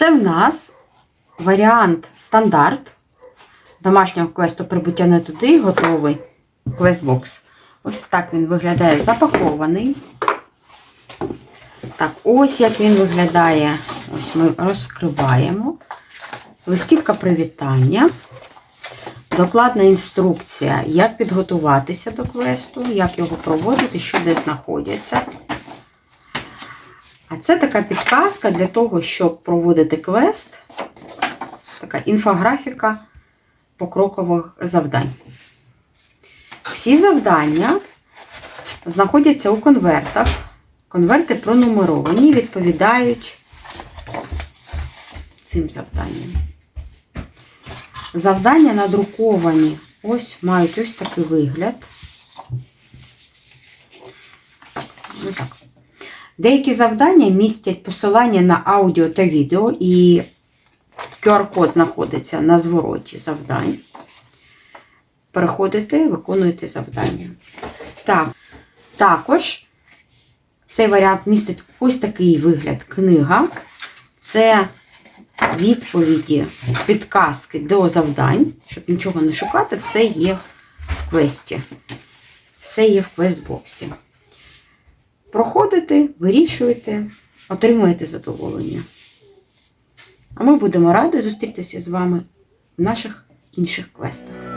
Це в нас варіант стандарт домашнього квесту прибуття не туди, готовий квестбокс. Ось так він виглядає запакований. Так, ось як він виглядає. Ось ми розкриваємо. Листівка привітання. Докладна інструкція, як підготуватися до квесту, як його проводити, що де знаходяться. А це така підказка для того, щоб проводити квест, така інфографіка покрокових завдань. Всі завдання знаходяться у конвертах. Конверти пронумеровані, відповідають цим завданням. Завдання надруковані, ось мають ось такий вигляд. Ось. Деякі завдання містять посилання на аудіо та відео, і QR-код знаходиться на звороті завдань. Переходите, виконуєте завдання. Так, також цей варіант містить ось такий вигляд книга. Це відповіді, підказки до завдань, щоб нічого не шукати, все є в квесті. Все є в квестбоксі. Проходите, вирішуєте, отримуєте задоволення. А ми будемо раді зустрітися з вами в наших інших квестах.